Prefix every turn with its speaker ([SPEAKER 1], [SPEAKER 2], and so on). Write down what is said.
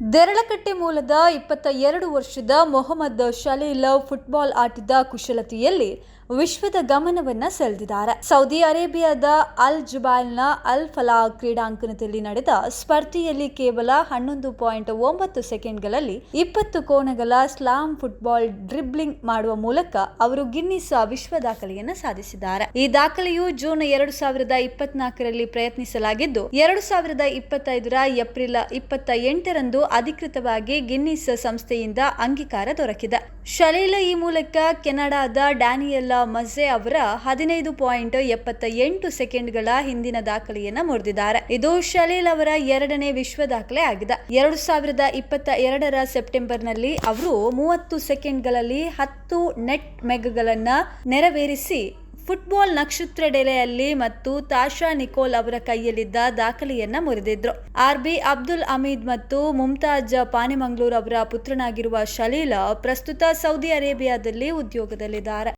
[SPEAKER 1] ದೇರಳಕಟ್ಟೆ ಮೂಲದ ಇಪ್ಪತ್ತ ಎರಡು ವರ್ಷದ ಮೊಹಮ್ಮದ್ ಶಲೀಲ್ ಫುಟ್ಬಾಲ್ ಆಟದ ಕುಶಲತೆಯಲ್ಲಿ ವಿಶ್ವದ ಗಮನವನ್ನ ಸೆಳೆದಿದ್ದಾರೆ. ಸೌದಿ ಅರೇಬಿಯಾದ ಅಲ್ ಜುಬೈಲ್ನ ಅಲ್ ಫಲಾ ಕ್ರೀಡಾಂಕಣದಲ್ಲಿ ನಡೆದ ಸ್ಪರ್ಧೆಯಲ್ಲಿ ಕೇವಲ ಹನ್ನೊಂದು ಪಾಯಿಂಟ್ ಒಂಬತ್ತು ಸೆಕೆಂಡ್ಗಳಲ್ಲಿ ಇಪ್ಪತ್ತು ಕೋಣಗಳ ಸ್ಲಾಮ್ ಫುಟ್ಬಾಲ್ ಡ್ರಿಬ್ಲಿಂಗ್ ಮಾಡುವ ಮೂಲಕ ಅವರು ಗಿನ್ನಿಸ್ ವಿಶ್ವ ದಾಖಲೆಯನ್ನು ಸಾಧಿಸಿದ್ದಾರೆ. ಈ ದಾಖಲೆಯು ಜೂನ್ ಎರಡು ಸಾವಿರದ ಇಪ್ಪತ್ನಾಲ್ಕರಲ್ಲಿ ಪ್ರಯತ್ನಿಸಲಾಗಿದ್ದು, ಎರಡು ಸಾವಿರದ ಇಪ್ಪತ್ತೈದರ ಏಪ್ರಿಲ್ ಇಪ್ಪತ್ತ ಎಂಟರಂದು ಅಧಿಕೃತವಾಗಿ ಗಿನ್ನಿಸ್ ಸಂಸ್ಥೆಯಿಂದ ಅಂಗೀಕಾರ ದೊರಕಿದೆ. ಶಲೀಲ ಈ ಮೂಲಕ ಕೆನಡಾದ ಡ್ಯಾನಿಯಲ್ ಮಜೆ ಅವರ ಹದಿನೈದು ಪಾಯಿಂಟ್ ಎಪ್ಪತ್ತ ಎಂಟು ಸೆಕೆಂಡ್ಗಳ ಹಿಂದಿನ ದಾಖಲೆಯನ್ನ ಮುರಿದಿದ್ದಾರೆ. ಇದು ಶಲೀಲ್ ಅವರ ಎರಡನೇ ವಿಶ್ವ ದಾಖಲೆ ಆಗಿದೆ. ಎರಡು ಸಾವಿರದ ಇಪ್ಪತ್ತ ಎರಡರ ಸೆಪ್ಟೆಂಬರ್ನಲ್ಲಿ ಅವರು ಮೂವತ್ತು ಸೆಕೆಂಡ್ಗಳಲ್ಲಿ ಹತ್ತು ನೆಟ್ ಮೆಗ್ಗಳನ್ನ ನೆರವೇರಿಸಿ ಫುಟ್ಬಾಲ್ ನಕ್ಷತ್ರ ಡೆಲೆಯಲ್ಲಿ ಮತ್ತು ತಾಶಾ ನಿಕೋಲ್ ಅವರ ಕೈಯಲ್ಲಿದ್ದ ದಾಖಲೆಯನ್ನ ಮುರಿದಿದ್ರು. ಆರ್ ಬಿ ಅಬ್ದುಲ್ ಅಮೀದ್ ಮತ್ತು ಮುಮ್ತಾಜ್ ಪಾನಿಮಂಗ್ಳೂರ್ ಅವರ ಪುತ್ರನಾಗಿರುವ ಶಲೀಲ ಪ್ರಸ್ತುತ ಸೌದಿ ಅರೇಬಿಯಾದಲ್ಲಿ ಉದ್ಯೋಗದಲ್ಲಿದ್ದಾರೆ.